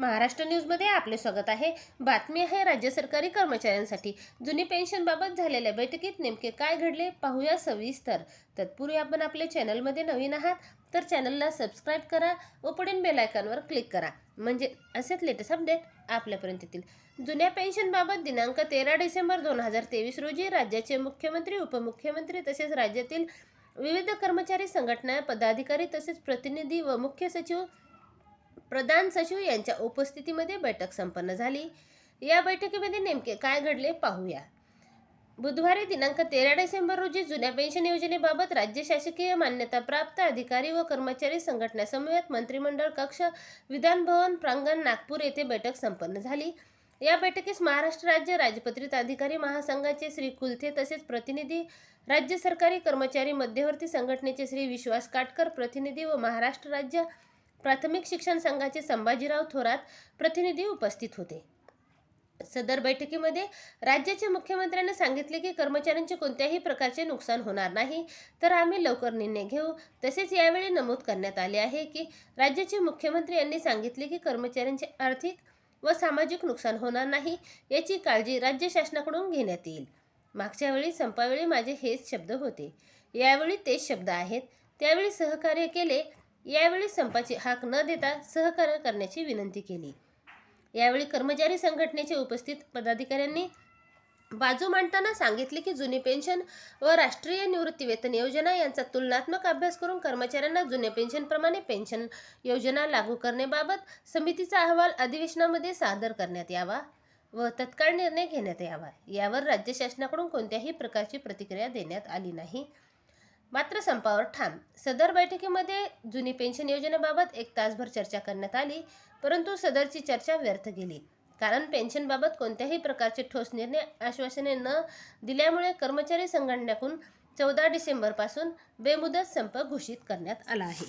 महाराष्ट्र न्यूजमध्ये आपले स्वागत आहे. बातमी आहे राज्य सरकारी कर्मचाऱ्यांसाठी. जुनी पेन्शनबाबत झालेल्या बैठकीत नेमके काय घडले पाहूया सविस्तर. तत्पूर्वी आपण आपल्या चॅनलमध्ये नवीन आहात तर चॅनलला सबस्क्राईब करा व पुढील बेलायकॉनवर क्लिक करा. म्हणजे असेच लेटेस्ट अपडेट आपल्यापर्यंत येतील. जुन्या पेन्शनबाबत दिनांक तेरा डिसेंबर दोन हजार तेवीस रोजी राज्याचे मुख्यमंत्री उपमुख्यमंत्री तसेच राज्यातील विविध कर्मचारी संघटना पदाधिकारी तसेच प्रतिनिधी व मुख्य सचिव प्रधान सचिव यांच्या उपस्थितीमध्ये बैठक संपन्न झाली. या बैठकीमध्ये नेमके काय घडले पाहूया. बुधवारी दिनांक तेरा डिसेंबर रोजी जुन्या पेन्शन योजनेबाबत राज्य शासकीय मान्यताप्राप्त अधिकारी व कर्मचारी संघटनासमवेत मंत्रिमंडळ कक्ष विधानभवन प्रांगण नागपूर येथे बैठक संपन्न झाली. या बैठकीस महाराष्ट्र राज्य राजपत्रित अधिकारी महासंघाचे श्री कुलथे तसेच प्रतिनिधी राज्य सरकारी कर्मचारी मध्यवर्ती संघटनेचे श्री विश्वास काटकर प्रतिनिधी व महाराष्ट्र राज्य प्राथमिक शिक्षण संघाचे संभाजीराव थोरात प्रतिनिधी उपस्थित होते. सदर बैठकीमध्ये राज्याच्या मुख्यमंत्र्यांनी सांगितले की कर्मचाऱ्यांचे कोणत्याही प्रकारचे नुकसान होणार नाही तर आम्ही लवकर निर्णय घेऊ. तसेच यावेळी नमूद करण्यात आले आहे की राज्याचे मुख्यमंत्री यांनी सांगितले की कर्मचाऱ्यांचे आर्थिक व सामाजिक नुकसान होणार नाही याची काळजी राज्य शासनाकडून घेण्यात येईल. मागच्या वेळी संपावेळी माझे हेच शब्द होते. यावेळी तेच शब्द आहेत. त्यावेळी सहकार्य केले यावेळी संपाची हाक न देता सहकार्य करण्याची विनंती केली. यावेळी कर्मचारी संघटनेचे उपस्थित पदाधिकाऱ्यांनी बाजू मांडताना सांगितले की जुनी पेन्शन व राष्ट्रीय निवृत्तीवेतन योजना यांचा तुलनात्मक अभ्यास करून कर्मचाऱ्यांना जुन्या पेन्शनप्रमाणे पेन्शन योजना लागू करण्याबाबत समितीचा अहवाल अधिवेशनामध्ये सादर करण्यात यावा व तत्काळ निर्णय घेण्यात यावा. यावर राज्य शासनाकडून कोणत्याही प्रकारची प्रतिक्रिया देण्यात आली नाही. मात्र संपावर ठाम. सदर बैठकीमध्ये जुनी पेन्शन योजनेबाबत एक तासभर चर्चा करण्यात आली परंतु सदरची चर्चा व्यर्थ गेली. कारण पेन्शनबाबत कोणत्याही प्रकारचे ठोस निर्णय आश्वासने न दिल्यामुळे कर्मचारी संघटनेकडून चौदा डिसेंबरपासून बेमुदत संप घोषित करण्यात आला आहे.